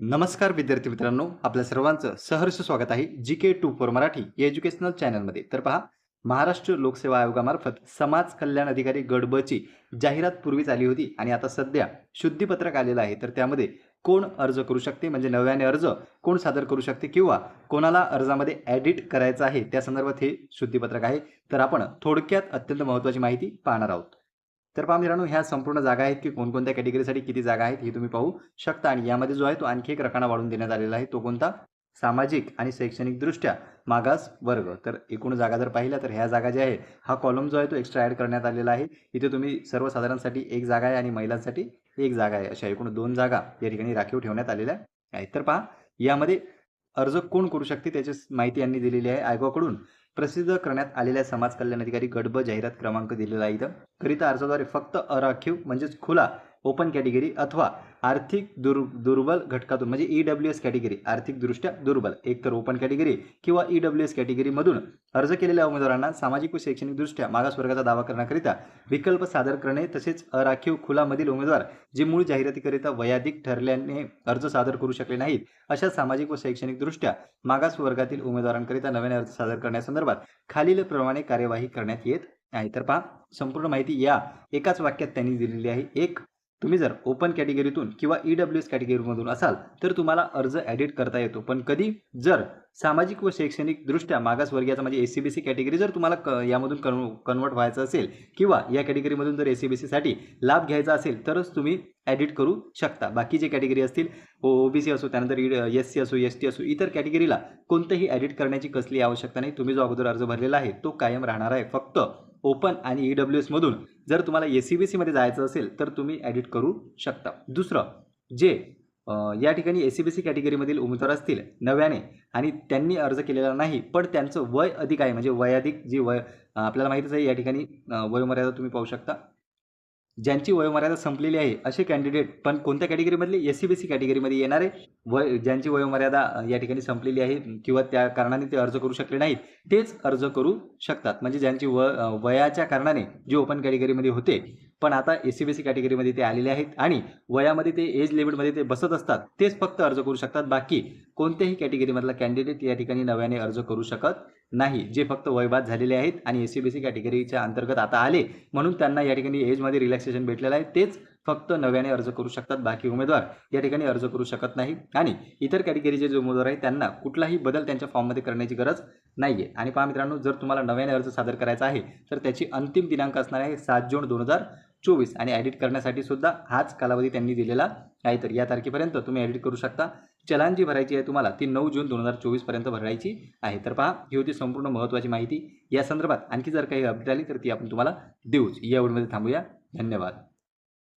नमस्कार विद्यार्थी मित्रांनो आपल्या सर्वांचं सहर्ष स्वागत आहे G K two four Marathi educational चॅनलमध्ये. तर पहा महाराष्ट्र लोकसेवा आयोगामार्फत समाज कल्याण अधिकारी गडबची जाहिरात पूर्वीच आली होती आणि आता सध्या शुद्धीपत्रक आलेलं आहे. तर त्यामध्ये कोण अर्ज करू शकते? म्हणजे नव्याने अर्ज कोण सादर करू शकते किंवा कोणाला अर्जामध्ये ॲडिट करायचं आहे? त्या संदर्भात हे शुद्धीपत्रक आहे. तर आपण थोडक्यात अत्यंत महत्त्वाची माहिती पाहणार आहोत. तर पहा मित्रांनो ह्या संपूर्ण जागा आहेत की कोणकोणत्या कॅटेगरीसाठी किती जागा आहेत हे तुम्ही पाहू शकता. आणि यामध्ये जो आहे तो आणखी एक रकाना वाढून देण्यात आलेला आहे. तो कोणता? सामाजिक आणि शैक्षणिकदृष्ट्या मागास वर्ग. तर एकूण जागा जर पाहिल्या तर ह्या जागा ज्या आहे हा कॉलम जो आहे तो एक्स्ट्रा ॲड करण्यात आलेला आहे. इथे तुम्ही सर्वसाधारणसाठी एक जागा आहे आणि महिलांसाठी एक जागा आहे. अशा एकूण दोन जागा या ठिकाणी राखीव ठेवण्यात आलेल्या आहेत. तर पहा यामध्ये अर्ज कोण करू शकते त्याची माहिती यांनी दिलेली आहे आयोगाकडून. प्रसिद्ध करण्यात आलेल्या समाज कल्याण अधिकारी गडब जाहिरात क्रमांक दिलेला आहे इथं. करिता अर्जाद्वारे फक्त अराखीव म्हणजेच खुला ओपन कॅटेगरी अथवा आर्थिक दुर दुर्बल घटकातून म्हणजे ई डब्ल्यू एस कॅटेगरी आर्थिकदृष्ट्या दुर्बल एकतर ओपन कॅटेगरी किंवा ई डब्ल्यू एस कॅटेगरीमधून अर्ज केलेल्या उमेदवारांना सामाजिक व शैक्षणिकदृष्ट्या मागासवर्गाचा दावा करण्याकरिता विकल्प सादर करणे तसेच अराखीव खुलामधील उमेदवार जे मूळ जाहिरातीकरिता वयाधिक ठरल्याने अर्ज सादर करू शकले नाहीत अशा सामाजिक व शैक्षणिकदृष्ट्या मागास वर्गातील उमेदवारांकरिता नव्याने अर्ज सादर करण्यासंदर्भात खालीलप्रमाणे कार्यवाही करण्यात येत आहे. तर पहा संपूर्ण माहिती या एकाच वाक्यात त्यांनी दिलेली आहे. एक तुम्ही जर ओपन कॅटेगरीतून किंवा ई डब्ल्यू एस कॅटेगरीमधून असाल तर तुम्हाला अर्ज ॲडिट करता येतो. पण कधी जर सामाजिक व शैक्षणिकदृष्ट्या मागासवर्गीयाचा म्हणजे S C B C category जर तुम्हाला क यामधून कन्व कन्वर्ट व्हायचं असेल किंवा या कॅटेगरीमधून जर एस सी बी सीसाठी लाभ घ्यायचा असेल तरच तुम्ही ॲडिट करू शकता. बाकी जे कॅटेगरी असतील ओ बी सी असो त्यानंतर e, एस सी असो एस टी असो इतर कॅटेगरीला कोणतंही ॲडिट करण्याची कसली आवश्यकता नाही. तुम्ही जो अगोदर अर्ज भरलेला आहे तो कायम राहणार आहे. फक्त ओपन आणि ई डब्ल्यू एसमधून जर तुम्हाला ए सी बी सीमध्ये जायचं असेल तर तुम्ही ॲडिट करू शकता. दुसरं जे या ठिकाणी ए सी बी सी कॅटेगरीमधील उमेदवार असतील नव्याने आणि त्यांनी अर्ज केलेला नाही पण त्यांचं वय अधिक आहे म्हणजे वयाधिक जी वय आपल्याला माहितीच आहे या ठिकाणी वयोमर्यादा तुम्ही पाहू शकता. ज्यांची वयोमर्यादा संपलेली आहे असे कॅन्डिडेट पण कोणत्या कॅटेगरीमधले एस सी बी सी कॅटेगरीमध्ये येणारे. वय ज्यांची वयोमर्यादा या ठिकाणी संपलेली आहे किंवा त्या कारणाने ते अर्ज करू शकले नाहीत तेच अर्ज करू शकतात. म्हणजे ज्यांची व वयाच्या कारणाने जे ओपन कॅटेगरीमध्ये होते पण आता एस सी बी सी कॅटेगरीमध्ये ते आलेले आहेत आणि वयामध्ये ते एज लिमिटमध्ये ते बसत असतात तेच फक्त अर्ज करू शकतात. बाकी कोणत्याही कॅटेगरीमधला कॅन्डिडेट या ठिकाणी नव्याने अर्ज करू शकत नाही जे फक्त वयबाद झालेले आहेत आणि एस सी बी सी कॅटेगरीच्या अंतर्गत आता आले म्हणून त्यांना या ठिकाणी एजमध्ये रिलॅक्सेशन भेटलेलं आहे तेच फक्त नव्याने अर्ज करू शकतात बाकी उमेदवार. या ठिकाणी अर्ज करू शकत नाही. आणि इतर कॅटेगरीचे जे उमेदवार आहेत त्यांना कुठलाही बदल त्यांच्या फॉर्ममध्ये करण्याची गरज नाही आहे आणि पहा मित्रांनो जर तुम्हाला नव्याने अर्ज सादर करायचा आहे तर त्याची अंतिम दिनांक असणार आहे सात जून दोन हजार चोवीस. आणि ॲडिट करण्यासाठी सुद्धा हाच कालावधी त्यांनी दिलेला आहे. तर या तारखेपर्यंत तुम्ही ॲडिट करू शकता. चलान जी भरायची आहे तुम्हाला ती नऊ जून दोन हजार चोवीसपर्यंत भरायची आहे. तर पहा ही होती संपूर्ण महत्त्वाची माहिती. या संदर्भात आणखी जर काही अपडेट आली तर ती आपण तुम्हाला देऊच. या वेळमध्ये थांबूया. धन्यवाद.